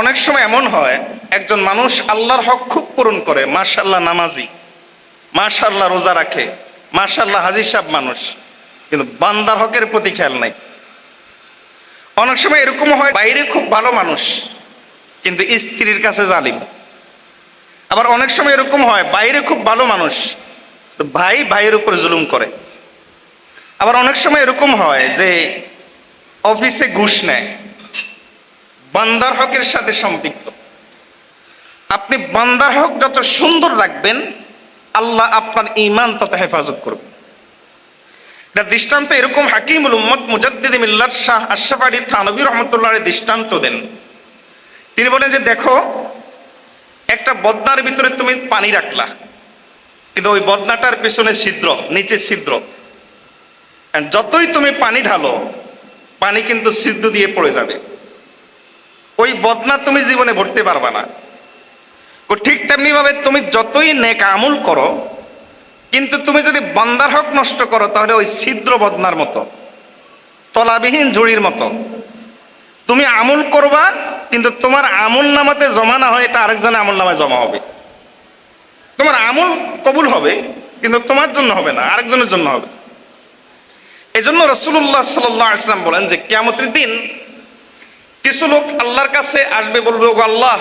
অনেক সময় এমন হয়, একজন মানুষ আল্লাহর হক খুব পূরণ করে মাশাল্লাহ নামাজি মাশাল্লাহ রোজা রাখে মাশাল্লাহ হাজির সাহেব মানুষ, কিন্তু বান্দার হকের প্রতি খেয়াল নাই। অনেক সময় এরকম হয়, বাইরে খুব ভালো মানুষ, কিন্তু স্ত্রীর কাছে জালিম। আবার অনেক সময় এরকম হয়, বাইরে খুব ভালো মানুষ ভাই ভাইয়ের উপর জুলুম করে। আবার অনেক সময় এরকম হয় যে, অফিসে ঘুষ নেয়। বান্দার হকের সাথে সম্পৃক্ত। আপনি বান্দার হক যত সুন্দর রাখবেন, আল্লাহ আপনার ইমান তত হেফাজত করবে। এটা দৃষ্টান্ত এরকম হাকিমুল উম্মদ মুজাদ্দিদ মিল্লাত শাহ আশরাফ আলী থানবী রহমতুল্লাহ দৃষ্টান্ত দেন। তিনি বলেন যে, দেখো, একটা বদনার ভিতরে তুমি পানি রাখলা, কিন্তু ওই বদনাটার পেছনে ছিদ্র, নিচে ছিদ্র। যতই তুমি পানি ঢালো, পানি কিন্তু ছিদ্র দিয়ে পড়ে যাবে। ওই বদনা তুমি জীবনে ভরতে পারবা না। ঠিক তেমনি ভাবে তুমি যতই নেক আমল করো, কিন্তু তুমি যদি বান্দার হক নষ্ট করো, তাহলে ওই ছিদ্র বদনার মতো, তলাবিহীন ঝুড়ির মতো। তুমি আমল করবা, কিন্তু তোমার আমল নামাতে জমা না হয়, এটা আরেকজনের আমল নামায় জমা হবে। তোমার আমল কবুল হবে, কিন্তু তোমার জন্য হবে না, আরেকজনের জন্য হবে। এজন্য রসুল্লাহ সাল্লাহ ইসলাম বলেন যে কেমতের দিন কিছু লোক আল্লাহর কাছে আসবে বলবে ও আল্লাহ,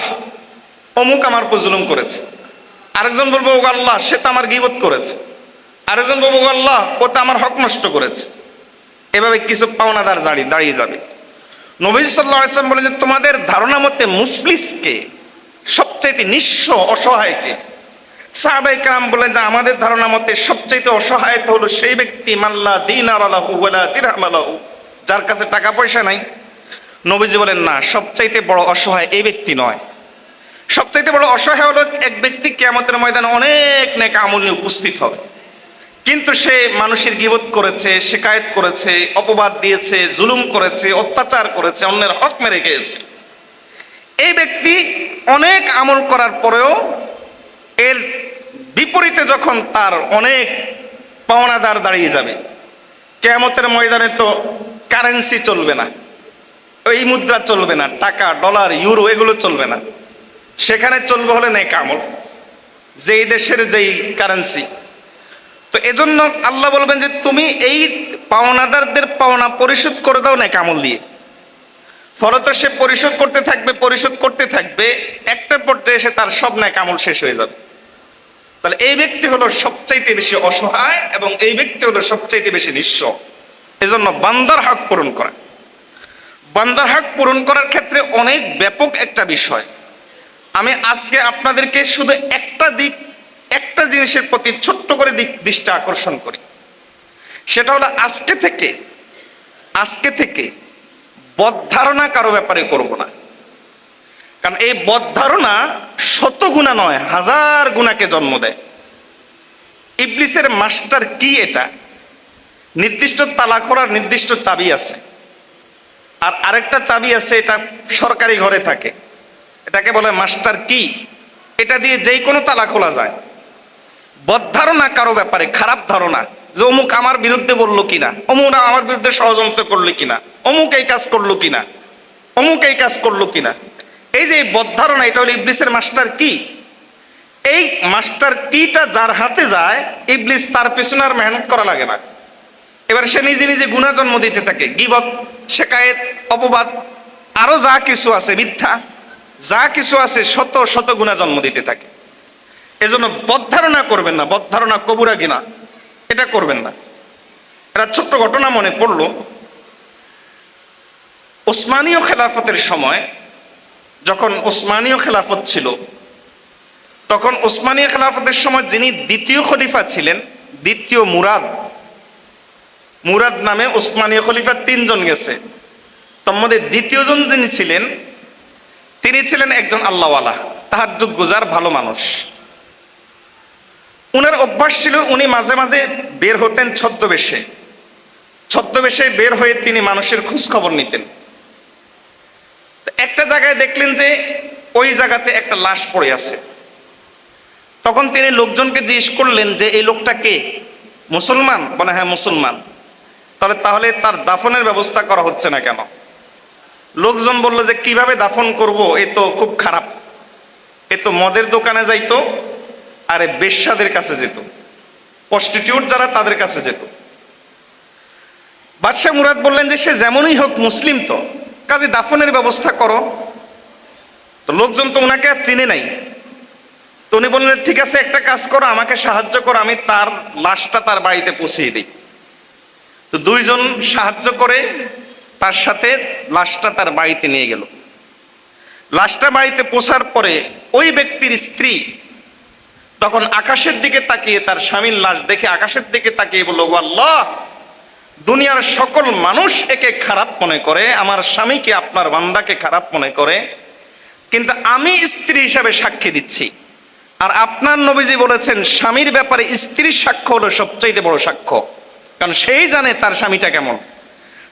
অমুক আমার উপর জুলুম করেছে। আরেকজন বলবে ও আল্লাহ, সে তো আমার গিবত করেছে। আরেকজন বলবে ও আল্লাহ, ও তো আমার হক নষ্ট করেছে। এভাবে কিছু পাওনাদার দাঁড়িয়ে দাঁড়িয়ে যাবে। নবী সাল্লাহ ইসলাম বলেন যে, তোমাদের ধারণা মতে মুফলিসকে সবচাইতে নিঃস্ব অসহায়কে সাহাবাই কালাম বলেন যে, আমাদের ধারণা মতে সবচাইতে অসহায়তা হলো সেই ব্যক্তি মাল্লা দিন দিরহাম আলাহু, যার কাছে টাকা পয়সা নাই। নবীজি বলেন, না, সবচাইতে বড় অসহায় এই ব্যক্তি নয়। সবচাইতে বড় অসহায় হলো এক ব্যক্তি কেয়ামতের ময়দানে অনেক নেক আমল নিয়ে উপস্থিত হবে। কিন্তু সে মানুষের গিবত করেছে, শিকায়ত করেছে, অপবাদ দিয়েছে, জুলুম করেছে, অত্যাচার করেছে, অন্যের হক মেরে গিয়েছে এই ব্যক্তি অনেক আমল করার পরেও এর বিপরীতে যখন তার অনেক পাওনাদার দাঁড়িয়ে যাবে, কেয়ামতের ময়দানে তো কারেন্সি চলবে না। এই মুদ্রা চলবে না, টাকা, ডলার, ইউরো, এগুলো চলবে না। সেখানে চলবে হলে নেই কামল যেই দেশের যেই কারেন্সি তো এজন্য আল্লাহ বলবেন যে, তুমি এই পাওনাদারদের পাওনা পরিশোধ করে দাও না কামল দিয়ে। ফলত সে পরিশোধ করতে থাকবে, পরিশোধ করতে থাকবে একটা পর্যায়ে এসে তার সব ন্যায় কামল শেষ হয়ে যাবে। তাহলে এই ব্যক্তি হলো সবচাইতে বেশি অসহায় এবং এই ব্যক্তি হলো সবচাইতে বেশি নিঃস্ব। এজন্য বান্দার হক পূরণ করা। বান্দার হক পূরণ করার ক্ষেত্রে অনেক ব্যাপক একটা বিষয়। আমি আজকে আপনাদেরকে শুধু একটা দিক, একটা জিনিসের প্রতি ছোট্ট করে দিক, দৃষ্টি আকর্ষণ করি। সেটা হলো আজকে থেকে আজকে থেকে বদধারণা কারও ব্যাপারে করব না। কারণ এই বদধারণা শত গুণা নয়, হাজার গুণাকে জন্ম দেয়। ইবলিসের মাস্টার কি এটা? নির্দিষ্ট তালা করার নির্দিষ্ট চাবি আছে। আর আরেকটা চাবি আছে, এটা সরকারি ঘরে থাকে। এটাকে বলে মাস্টার কি। এটা দিয়ে যেই কোনো তালা খোলা যায়। বদধারণা কারও ব্যাপারে, খারাপ ধারণা। যে অমুক আমার বিরুদ্ধে বলল কিনা, অমুক আমার বিরুদ্ধে ষড়যন্ত্র করল কিনা, অমুক এই কাজ করল কিনা, অমুক এই কাজ করল কিনা। এই যে বদধারণা এটা হলো ইবলিসের মাস্টার কি। এই মাস্টার কিটা যার হাতে যায়, ইবলিস তার পেছনে আর মেহনত করা লাগে না। এবার সে নিজে নিজে গুণা জন্ম দিতে থাকে, গিবত, শেকায়েত, অপবাদ, আরও যা কিছু আছে মিথ্যা, যা কিছু আছে শত শত গুণা জন্ম দিতে থাকে। এজন্য বদধারণা করবেন না বদধারণা কবুরা কিনা এটা করবেন না। একটা ছোট্ট ঘটনা মনে পড়ল। ওসমানীয় খেলাফতের সময় যখন ওসমানীয় খেলাফত ছিল, তখন ওসমানীয় খেলাফতের সময় যিনি দ্বিতীয় খলিফা ছিলেন, দ্বিতীয় মুরাদ মুরাদ নামে ওসমানীয় খলিফা তিনজন গেছে। তোর মধ্যে দ্বিতীয়জন যিনি ছিলেন, তিনি ছিলেন একজন আল্লাহওয়ালা তাহাজুদ গুজার ভালো মানুষ। উনার অভ্যাস ছিল উনি মাঝে মাঝে বের হতেন ছদ্মবেশে। ছদ্মবেশে বের হয়ে তিনি মানুষের খোঁজ খবর নিতেন একটা জায়গায় দেখলেন যে ওই জায়গাতে একটা লাশ পড়ে আছে। তখন তিনি লোকজনকে জিজ্ঞেস করলেন যে, এই লোকটা কে? মুসলমান? বলে হ্যাঁ মুসলমান। তাহলে তাহলে তার দাফনের ব্যবস্থা করা হচ্ছে না কেন? লোকজন বলল যে কীভাবে দাফন করব? এ তো খুব খারাপ। এ তো মদের দোকানে যাইতো, আরে বেশ্যাদের কাছে যেত। প্রস্টিটিউট যারা, তাদের কাছে যেত। বাদশাহ মুরাদ বললেন যে সে যেমনই হোক মুসলিম তো, কাজে দাফনের ব্যবস্থা করো। তো লোকজন তো ওনাকে আর চিনে নাই। তো উনি বললেন, ঠিক আছে, একটা কাজ করো, আমাকে সাহায্য করো, আমি তার লাশটা তার বাড়িতে পৌঁছিয়ে দিই। তো দুইজন সাহায্য করে তার সাথে লাশটা তার বাড়িতে নিয়ে গেল। লাশটা বাড়িতে পৌঁছার পরে ওই ব্যক্তির স্ত্রী তখন আকাশের দিকে তাকিয়ে তার স্বামীর লাশ দেখে আকাশের দিকে তাকিয়ে বলল "ও আল্লাহ দুনিয়ার সকল মানুষ একে খারাপ মনে করে, আমার স্বামীকে আপনার বান্দাকে খারাপ মনে করে, কিন্তু আমি স্ত্রী হিসাবে সাক্ষী দিচ্ছি। আর আপনার নবীজি বলেছেন, স্বামীর ব্যাপারে স্ত্রীর সাক্ষ্য হলো সবচাইতে বড় সাক্ষ্য। কারণ সেই জানে তার স্বামীটা কেমন।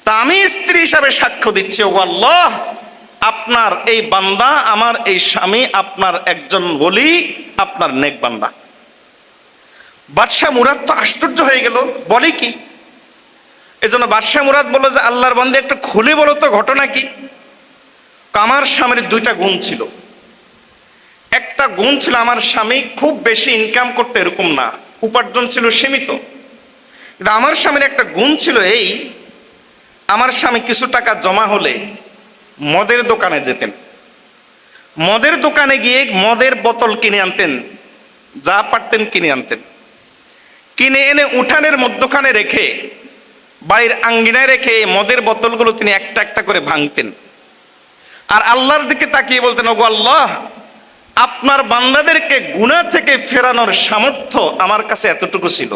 তা আমি স্ত্রী হিসাবে সাক্ষ্য দিচ্ছি ও আল্লাহ, আপনার এই বান্দা, আমার এই স্বামী, আপনার একজন বলি আপনার নেক বান্দা। বাদশাহ মুরাদ তো আশ্চর্য হয়ে গেল, বলে কি? এজন্য বাদশাহ মুরাদ বলল যে, আল্লাহর বান্দে, একটু খুলে বলো তো ঘটনা কি? আমার স্বামীর দুইটা গুণ ছিল। একটা গুণ ছিল আমার স্বামী খুব বেশি ইনকাম করতে এরকম না, উপার্জন ছিল সীমিত। কিন্তু আমার স্বামীর একটা গুণ ছিল এই, আমার স্বামী কিছু টাকা জমা হলে মদের দোকানে যেতেন। মদের দোকানে গিয়ে মদের বোতল কিনে আনতেন, যা পারতেন কিনে আনতেন। কিনে এনে উঠানের মধ্যখানে রেখে, বাড়ির আঙ্গিনায় রেখে মদের বোতলগুলো তিনি একটা একটা করে ভাঙতেন। আর আল্লাহর দিকে তাকিয়ে বলতেন, ওগো আল্লাহ, আপনার বান্দাদেরকে গুণা থেকে ফেরানোর সামর্থ্য আমার কাছে এতটুকু ছিল।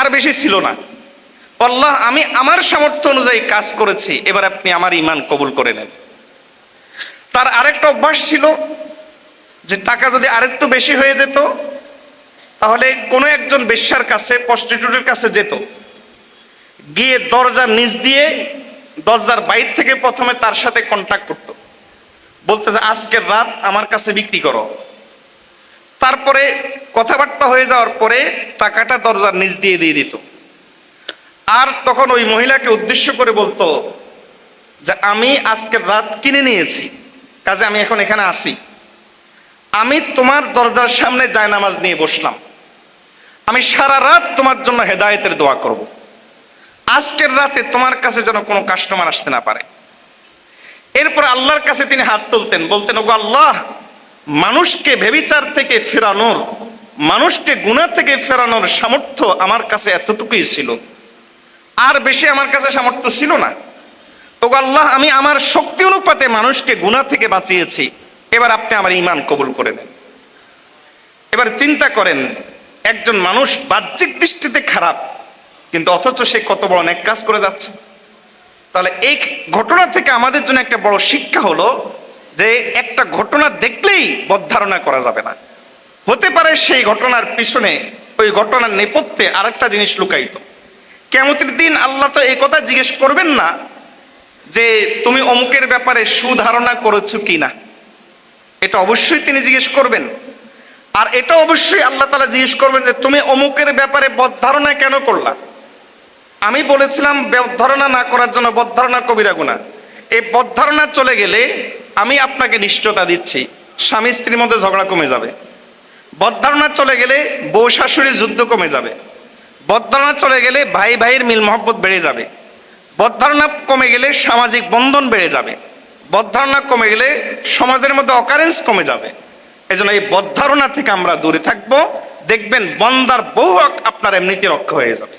আর বেশি ছিল না। আল্লাহ, আমি আমার সামর্থ্য অনুযায়ী কাজ করেছি, এবার আপনি আমার ইমান কবুল করে নেন। তার আরেকটা অভ্যাস ছিল যে টাকা যদি আরেকটু বেশি হয়ে যেত, তাহলে কোনো একজন বেশ্যার কাছে প্রস্টিটিউটের কাছে যেত। গিয়ে দরজার নিচ দিয়ে দরজার বাইর থেকে প্রথমে তার সাথে কন্ট্যাক্ট করতো। বলতে যে, আজকের রাত আমার কাছে বিক্রি করো। তারপরে কথাবার্তা হয়ে যাওয়ার পরে টাকাটা দরজার নিচ দিয়ে দিয়ে দিত। আর তখন ওই মহিলাকে উদ্দেশ্য করে বলতো যে, আমি আজকের রাত কিনে নিয়েছি, কাজে আমি এখন এখানে আসি। আমি তোমার দরজার সামনে জায়নামাজ নিয়ে বসলাম। আমি সারা রাত তোমার জন্য হেদায়েতের দোয়া করব। আজকের রাতে তোমার কাছে যেন কোনো কাস্টমার আসতে না পারে। এরপর আল্লাহর কাছে তিনি হাত তুলতেন, বলতেন, ওগো আল্লাহ মানুষকে ভেবিচার থেকে ফেরানোর, মানুষকে গুণা থেকে ফেরানোর সামর্থ্য আমার কাছে এতটুকুই ছিল। আর বেশি আমার কাছে সামর্থ্য ছিল না। ওগো আল্লাহ, আমি আমার শক্তি অনুপাতে মানুষকে গুণা থেকে বাঁচিয়েছি। এবার আপনি আমার ইমান কবুল করে নেন। এবার চিন্তা করেন, একজন মানুষ বাহ্যিক দৃষ্টিতে খারাপ, কিন্তু অথচ সে কত বড় অনেক কাজ করে যাচ্ছে। তাহলে এই ঘটনা থেকে আমাদের জন্য একটা বড় শিক্ষা হলো যে একটা ঘটনা দেখলেই বদ্ধারণা করা যাবে না। হতে পারে সেই ঘটনার পিছনে ওই ঘটনার নেপথ্যে আরেকটা জিনিস লুকায়িত। কেমতির দিন আল্লাহ তো এই কথা জিজ্ঞেস করবেন না যে তুমি অমুকের ব্যাপারে সুধারণা করেছ কি না। এটা অবশ্যই তিনি জিজ্ঞেস করবেন। আর এটা অবশ্যই আল্লাহ তালা জিজ্ঞেস করবেন যে তুমি অমুকের ব্যাপারে বদ্ধারণা কেন করলা? আমি বলেছিলাম বদ্ধারণা না করার জন্য বদ্ধারণা কবিরা গুণা। এই বদ্ধারণা চলে গেলে আমি আপনাকে নিশ্চয়তা দিচ্ছি। স্বামী স্ত্রীর মধ্যে ঝগড়া কমে যাবে। বদ্ধারণা চলে গেলে বউ শাশুড়ির যুদ্ধ কমে যাবে। বদ্ধারণা চলে গেলে ভাই ভাইয়ের মিল মহব্বত বেড়ে যাবে। বদ্ধারণা কমে গেলে সামাজিক বন্ধন বেড়ে যাবে। বদ্ধারণা কমে গেলে সমাজের মধ্যে অকারেন্স কমে যাবে। এজন্য এই বদ্ধারণা থেকে আমরা দূরে থাকব। দেখবেন বন্দার বহু আপনার এমনিতে রক্ষা হয়ে যাবে।